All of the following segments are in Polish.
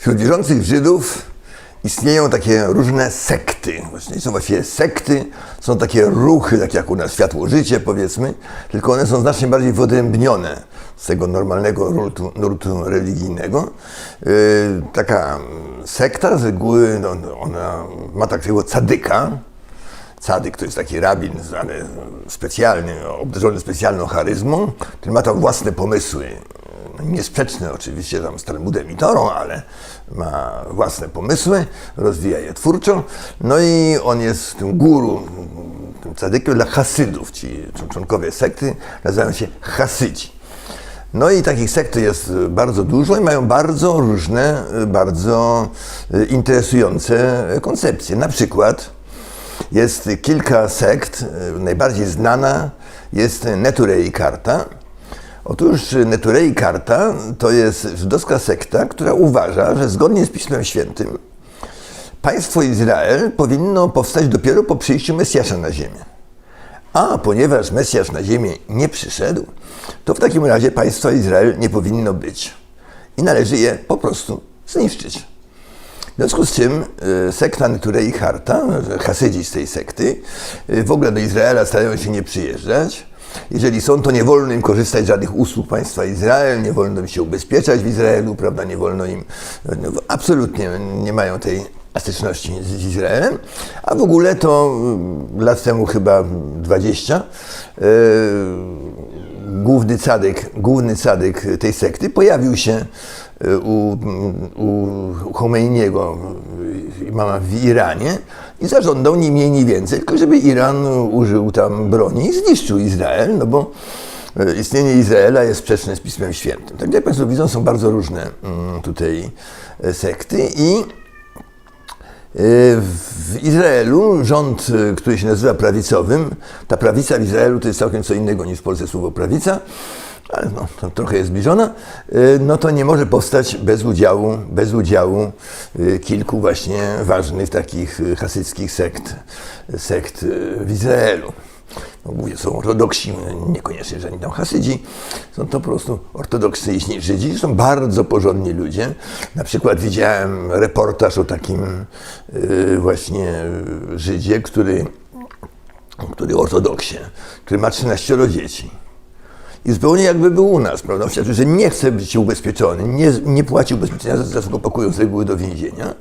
Wśród wierzących Żydów istnieją takie różne sekty. Właśnie są właściwie sekty, są takie ruchy, tak jak u nas światło życie powiedzmy, tylko one są znacznie bardziej wyodrębnione z tego normalnego nurtu, nurtu religijnego. Yy, taka sekta z reguły, no, ona ma takiego cadyka, Cadyk to jest taki rabin znany specjalnie, obdarzony specjalną charyzmą, który ma tam własne pomysły. Niesprzeczne oczywiście tam z Talmudem i Torą, ale ma własne pomysły, rozwija je twórczo. No i on jest tym guru, tym cadykiem dla hasydów. Ci członkowie sekty nazywają się hasydzi. No i takich sekt jest bardzo dużo i mają bardzo różne, bardzo interesujące koncepcje. Na przykład jest kilka sekt. Najbardziej znana jest Neturei Karta. Otóż Neturei Karta to jest żydowska sekta, która uważa, że zgodnie z Pismem Świętym państwo Izrael powinno powstać dopiero po przyjściu Mesjasza na ziemię. A ponieważ Mesjasz na ziemię nie przyszedł, to w takim razie państwa Izrael nie powinno być. I należy je po prostu zniszczyć. W związku z czym y, sekta Neturei Harta, hasydzi z tej sekty, y, w ogóle do Izraela starają się nie przyjeżdżać. Jeżeli są, to nie wolno im korzystać z żadnych usług państwa Izrael, nie wolno im się ubezpieczać w Izraelu, prawda, nie wolno im, no, absolutnie nie mają tej styczności z Izraelem, a w ogóle to y, lat temu chyba 20 główny cadyk, główny cadyk tej sekty pojawił się u, u Khomeiniego, imama w Iranie i zażądał ni mniej, ni więcej, tylko żeby Iran użył tam broni i zniszczył Izrael, no bo istnienie Izraela jest sprzeczne z Pismem Świętym. Tak jak Państwo widzą, są bardzo różne tutaj sekty i w Izraelu rząd, który się nazywa prawicowym, ta prawica w Izraelu to jest całkiem co innego niż w Polsce słowo prawica, ale no, to trochę jest zbliżona, no to nie może powstać bez udziału, bez udziału kilku właśnie ważnych takich hasyckich sekt, sekt w Izraelu. No, mówię, są ortodoksi, niekoniecznie, że oni tam hasydzi, są to po prostu ortodoksyjni Żydzi, są bardzo porządni ludzie. Na przykład widziałem reportaż o takim właśnie Żydzie, który, który ortodoksie, który ma 13 dzieci. I zupełnie jakby był u nas, prawda? Świadczy, że nie chce być ubezpieczony, nie, nie płaci ubezpieczenia, za co go pakują z reguły do więzienia.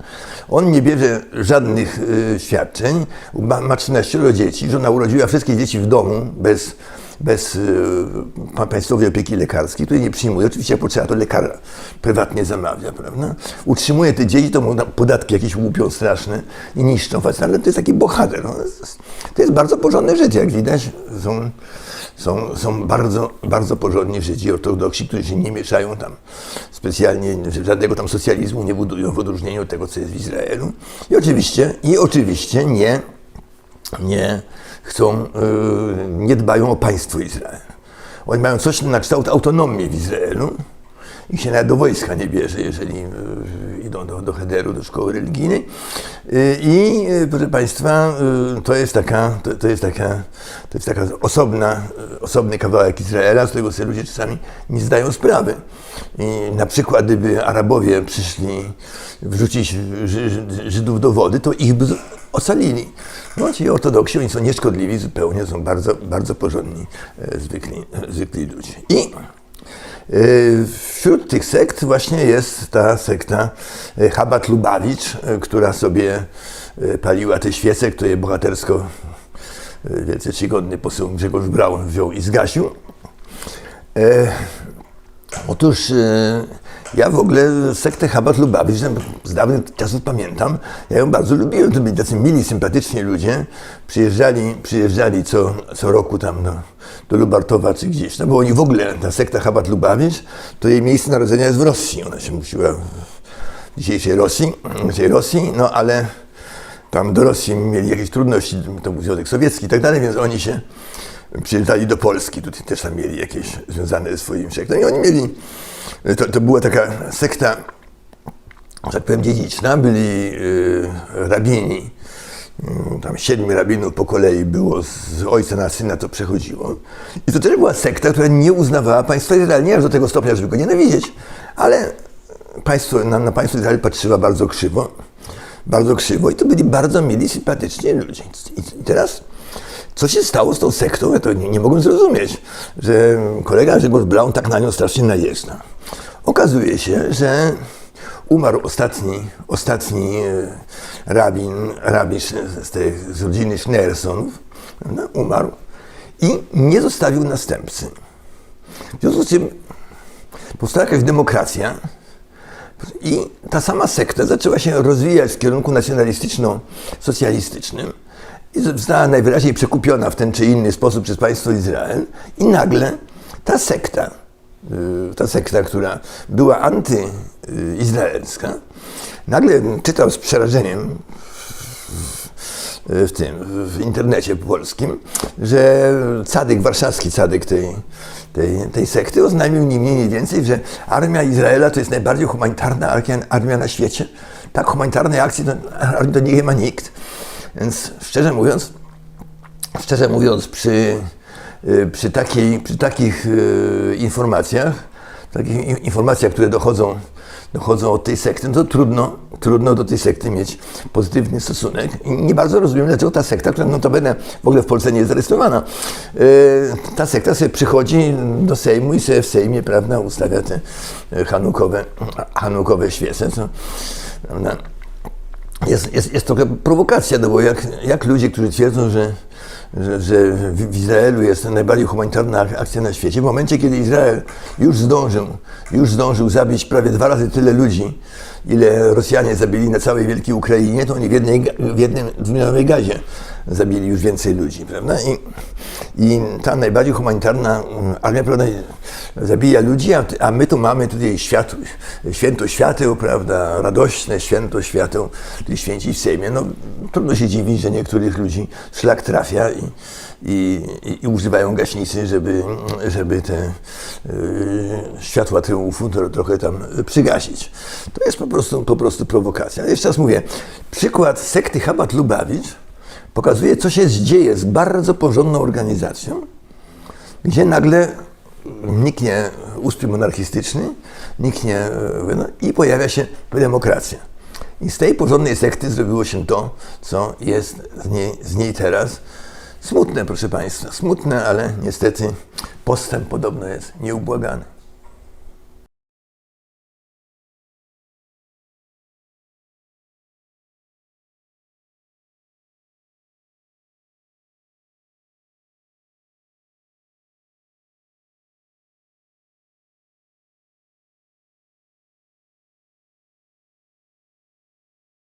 On nie bierze żadnych y, świadczeń, ma, ma 13 dzieci, żona urodziła wszystkie dzieci w domu bez, bez y, państwowej opieki lekarskiej, której nie przyjmuje. Oczywiście jak potrzeba, to lekarza prywatnie zamawia, prawda? Utrzymuje te dzieci, to mu podatki jakieś łupią straszne i niszczą. Ale to jest taki bohater. No. To jest bardzo porządne życie, jak widać. Są, są, są bardzo, bardzo porządni Żydzi ortodoksi, którzy się nie mieszają tam specjalnie, żadnego tam socjalizmu nie budują w odróżnieniu od tego, co jest w Izraelu. I oczywiście, i oczywiście nie, nie chcą, yy, nie dbają o państwo Izrael. Oni mają coś na kształt autonomii w Izraelu, ich się nawet do wojska nie bierze, jeżeli y, idą do, do Hederu, do szkoły religijnej. Y, I y, proszę Państwa, to jest taka, to, to, jest taka, to jest taka osobna, osobny kawałek Izraela, z którego sobie ludzie czasami nie zdają sprawy. I na przykład, gdyby Arabowie przyszli wrzucić Żydów do wody, to ich by ocalili. No ci ortodoksi, oni są nieszkodliwi zupełnie, są bardzo, bardzo porządni, zwykli, zwykli ludzie. I Wśród tych sekt właśnie jest ta sekta Chabat Lubawicz, która sobie paliła te świece, które bohatersko wielce czcigodny poseł Grzegorz Braun wziął i zgasił. Otóż ja w ogóle sektę Chabat Lubawicz z dawnych czasów pamiętam. Ja ją bardzo lubiłem. To byli tacy mili, sympatyczni ludzie. Przyjeżdżali, przyjeżdżali co, co roku tam do, do Lubartowa czy gdzieś. No bo oni w ogóle, ta sekta Chabat Lubawicz, to jej miejsce narodzenia jest w Rosji. Ona się musiała w dzisiejszej Rosji, dzisiaj Rosji, no ale tam do Rosji mieli jakieś trudności, to był Związek Sowiecki i tak dalej, więc oni się przyjeżdżali do Polski, tutaj też tam mieli jakieś związane ze swoim sektą i oni mieli to, to była taka sekta, że tak powiem, dziedziczna. Byli yy, rabini, yy, tam siedmiu rabinów po kolei było, z ojca na syna to przechodziło. I to też była sekta, która nie uznawała państwa Izrael, nie aż do tego stopnia, żeby go nienawidzieć, ale państwo, na, na państwo Izrael patrzyła bardzo krzywo, bardzo krzywo i to byli bardzo mili, sympatyczni ludzie. I teraz, co się stało z tą sektą, ja to nie, nie mogłem zrozumieć, że kolega Grzegorz Braun tak na nią strasznie najeżdża. Okazuje się, że umarł ostatni, ostatni e, rabin, rabisz z, tej, z rodziny Schneersonów, prawda? umarł i nie zostawił następcy. W związku z czym powstała jakaś demokracja i ta sama sekta zaczęła się rozwijać w kierunku nacjonalistyczno-socjalistycznym została najwyraźniej przekupiona w ten czy inny sposób przez państwo Izrael i nagle ta sekta, y, ta sekta, która była antyizraelska, nagle czytał z przerażeniem w tym, w internecie polskim, że cadyk, warszawski cadyk tej, tej, tej sekty oznajmił ni mniej, ni więcej, że armia Izraela to jest najbardziej humanitarna armia, armia na świecie. Tak humanitarnej akcji to, to nie ma nikt. Więc szczerze mówiąc, szczerze mówiąc, przy, y, przy, takiej, przy takich y, informacjach, takich in- informacjach, które dochodzą, dochodzą od tej sekty, no to trudno, trudno do tej sekty mieć pozytywny stosunek. I nie bardzo rozumiem, dlaczego ta sekta, która notabene w ogóle w Polsce nie jest zarejestrowana, y, ta sekta sobie przychodzi do Sejmu i sobie w Sejmie, prawda, ustawia te hanukowe, hanukowe świece, co, prawda, jest, jest, jest trochę prowokacja, no bo jak, jak ludzie, którzy twierdzą, że, że, że w Izraelu jest najbardziej humanitarna ak- akcja na świecie, w momencie, kiedy Izrael już zdążył, już zdążył zabić prawie dwa razy tyle ludzi, ile Rosjanie zabili na całej wielkiej Ukrainie, to oni w, jednej, w jednym dwudniowej gazie zabili już więcej ludzi, prawda? I, i ta najbardziej humanitarna mm, armia, prawda, zabija ludzi, a, a my tu mamy tutaj świat, święto świateł, prawda, radośne święto świateł, tutaj święci w Sejmie. No, trudno się dziwić, że niektórych ludzi szlak trafia i, i, i, i używają gaśnicy, żeby, żeby te y, światła triumfu trochę tam przygasić. To jest po prostu, po prostu prowokacja. Jeszcze raz mówię, przykład sekty Chabad Lubawicz pokazuje, co się dzieje z bardzo porządną organizacją, gdzie nagle niknie ustrój monarchistyczny, niknie e, no, i pojawia się demokracja. I z tej porządnej sekty zrobiło się to, co jest z niej, z niej teraz. Smutne, proszę Państwa, smutne, ale niestety postęp podobno jest nieubłagany.